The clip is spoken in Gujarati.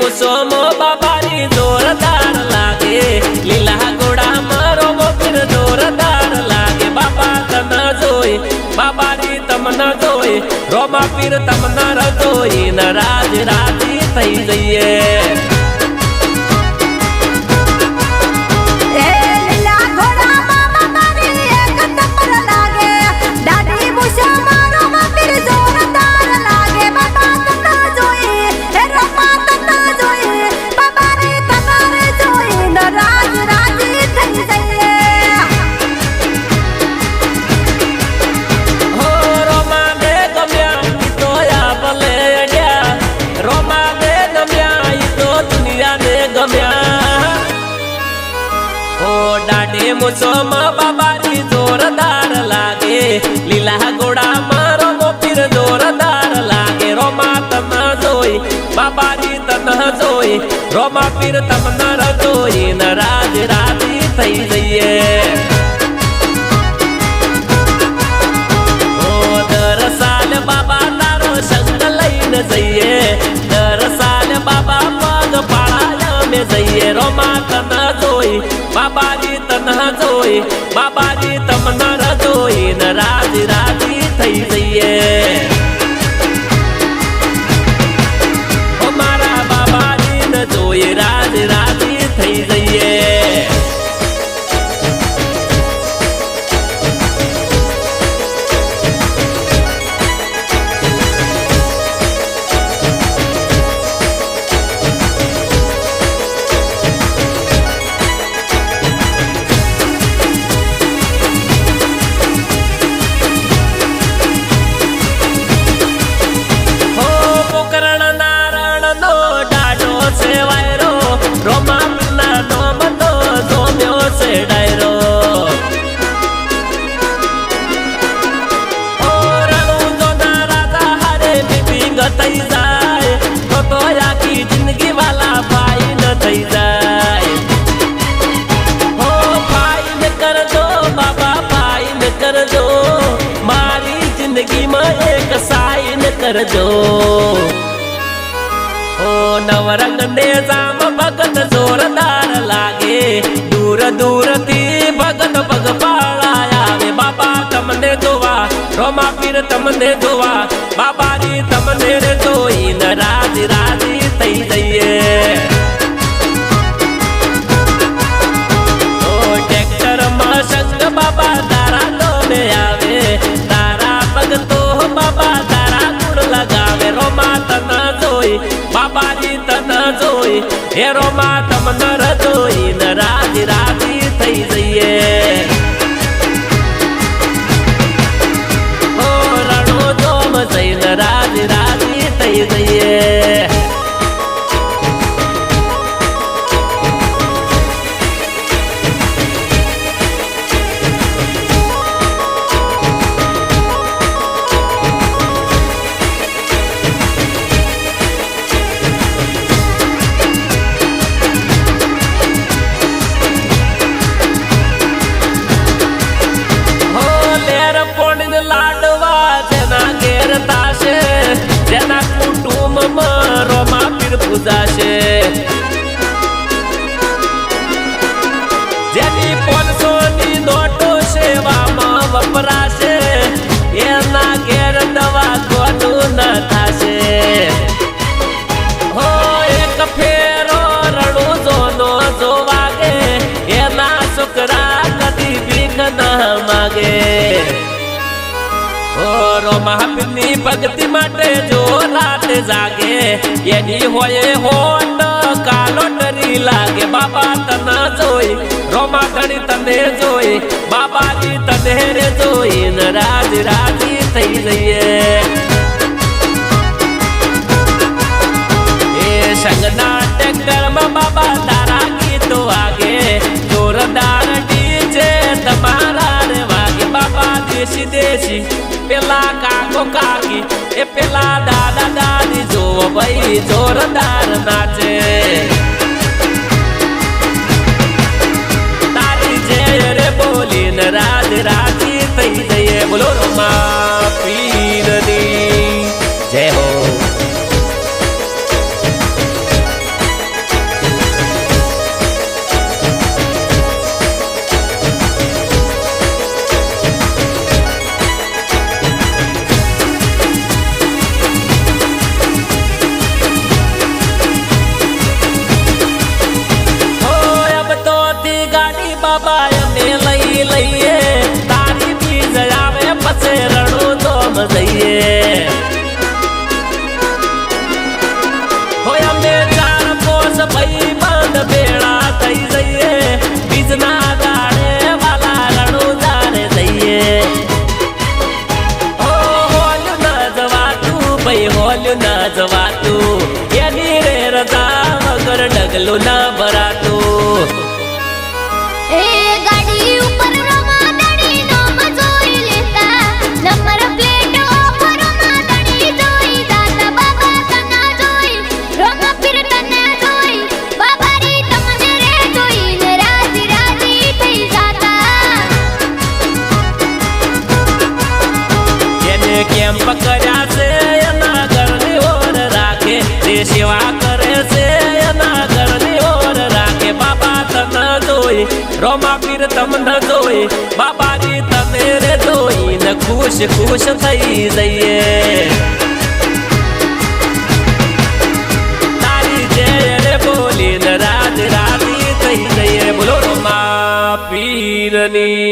મુસોમો બાબાની જોરદાર લાગે. લીલા ઘોડા મારો ગોપીર જોરદાર લાગે. બાપા તને જોઈ, બાબાની તમને જોઈ. રોમા પીર તમને રજોઈ નર દાઢે મુસોમાં બાબાની જોરદાર લાગે. લીલા ઘોડામાં રોમો, પીર જોરદાર લાગે. રોમા તને જોઈ, બાબાની તને જોઈ. રોમા, પીર તમને રજોઈ ન રાજ રાજી થઈ જઈએ. ઓ દર સાલ બાબા તારો સંગ લઈને જઈએ. દર સાલ બાબા પગ પાળાય અમે જઈએ. રોમા તને જોઈ બાબાજી તને જોઈ. બાબાજી તમને રજોઈ ને છે વાયરો. રોમાપના નોમનો સોમ્યો છે ડાયરો. થઈ જાય. તો તો આખી જિંદગી વાલા ભાઈ ન થઈ જાય. હો ફાઈન કરજો, બાબા ફાઈન કરજો. મારી જિંદગીમાં એક સાઈન કરજો. નવરંગ જામ ભગત જોરદાર લાગે દૂર દૂરથી ભગત પગ પાળાય આવે બાબા તમને જોવા રોમા પીર તમને જોવા બાબાજી તમને જોઈ રાજ રાજી જોઈ હે રોમા તમને રજોઈ ઓ રોમાપીરની ભક્તિ માટે જો રાત જાગે, એની હોય હોટ કાલો ડરી લાગે. બાબા તને જોઈ રોમાધણી તને જોઈ, બાબાજી તને રે જોઈ ને રાજ રાજી થઈ જઈએ. પેલા કાકો કાકી એ પેલા દાદા દાદી જોવો ભાઈ જોરદાર નાચે તારી જે રે બોલીને રાજ રાજી બાબા અમે લઈ લઈએ તારી બીજ આવે પછે રણો દોમ જઈએ હોય અમે ચાર પોસ ભાઈ બંધ ભેળા થઈ જઈએ બીજના દાડે વાલા રણો જાણે જઈએ હો હોલ્યું ના જવાતું ભાઈ હોલ્યું ના જવાતું એની રે રજા વગર ડગલું ના ભરાતું રોમા પીર તમને જોઈ. બાબાજી તને રે જોઈ. ને ખુશ ખુશ થઈ જઈએ. તારી જે બોલી બોલીને રાજ રાજી થઈ જઈએ. બોલો, રોમા પીરની